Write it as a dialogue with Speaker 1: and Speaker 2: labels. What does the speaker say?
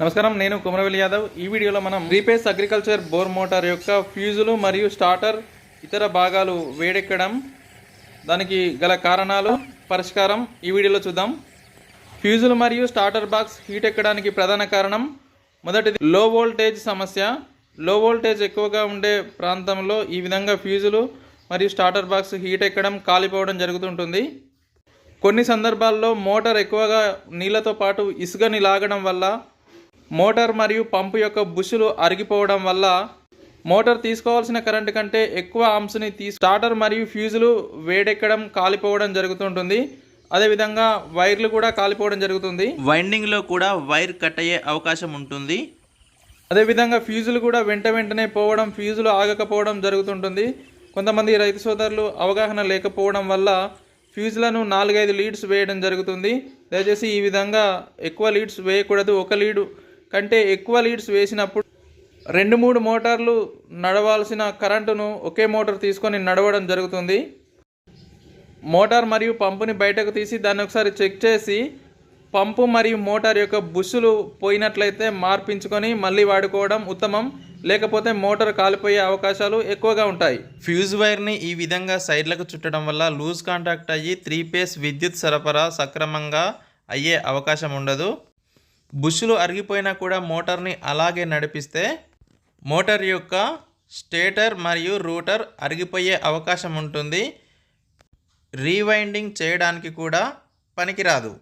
Speaker 1: నమస్కారం నేను కుమరవెల్లి యాదవ్. ఈ వీడియోలో మనం రీపేస్ అగ్రికల్చర్ బోర్ మోటార్ యొక్క ఫ్యూజులు మరియు స్టార్టర్ ఇతర భాగాలు వేడెక్కడం దానికి గల కారణాలు పరిష్కారం ఈ వీడియోలో చూద్దాం. ఫ్యూజులు మరియు స్టార్టర్ బాక్స్ హీట్ ఎక్కడానికి ప్రధాన కారణం మొదటిది లో వోల్టేజ్ సమస్య. లో వోల్టేజ్ ఎక్కువగా ఉండే ప్రాంతంలో ఈ విధంగా ఫ్యూజులు మరియు స్టార్టర్ బాక్స్ హీట్ ఎక్కడం కాలిపోవడం జరుగుతుంటుంది. కొన్ని సందర్భాల్లో మోటార్ ఎక్కువగా నీళ్ళతో పాటు ఇసుకని లాగడం వల్ల మోటార్ మరియు పంపు యొక్క బుషులు అరిగిపోవడం వల్ల మోటార్ తీసుకోవాల్సిన కరెంటు కంటే ఎక్కువ అంశని తీ స్టార్టర్ మరియు ఫ్యూజులు వేడెక్కడం కాలిపోవడం జరుగుతుంటుంది. అదేవిధంగా వైర్లు కూడా కాలిపోవడం జరుగుతుంది.
Speaker 2: వైండింగ్లో కూడా వైర్ కట్ అయ్యే అవకాశం ఉంటుంది.
Speaker 1: అదేవిధంగా ఫ్యూజులు కూడా వెంట వెంటనే పోవడం ఫ్యూజులు ఆగకపోవడం జరుగుతుంటుంది. కొంతమంది రైతు సోదరులు అవగాహన లేకపోవడం వల్ల ఫ్యూజులను నాలుగైదు లీడ్స్ వేయడం జరుగుతుంది. దయచేసి ఈ విధంగా ఎక్కువ లీడ్స్ వేయకూడదు. ఒక లీడు కంటే ఎక్కువ లీడ్స్ వేసినప్పుడు రెండు మూడు మోటార్లు నడవాల్సిన కరెంటును ఒకే మోటార్ తీసుకొని నడవడం జరుగుతుంది. మోటార్ మరియు పంపుని బయటకు తీసి దాన్ని ఒకసారి చెక్ చేసి పంపు మరియు మోటార్ యొక్క బుస్సులు పోయినట్లయితే మార్పించుకొని మళ్ళీ వాడుకోవడం ఉత్తమం. లేకపోతే మోటార్ కాలిపోయే అవకాశాలు ఎక్కువగా ఉంటాయి.
Speaker 2: ఫ్యూజ్ వైర్ని ఈ విధంగా సైడ్లకు చుట్టడం వల్ల లూజ్ కాంటాక్ట్ అయ్యి త్రీ పేస్ విద్యుత్ సరఫరా సక్రమంగా అయ్యే అవకాశం ఉండదు. బుష్లు అరిగిపోయినా కూడా మోటార్ని అలాగే నడిపిస్తే మోటార్ యొక్క స్టేటర్ మరియు రూటర్ అరిగిపోయే అవకాశం ఉంటుంది. రీవైండింగ్ చేయడానికి కూడా పనికిరాదు.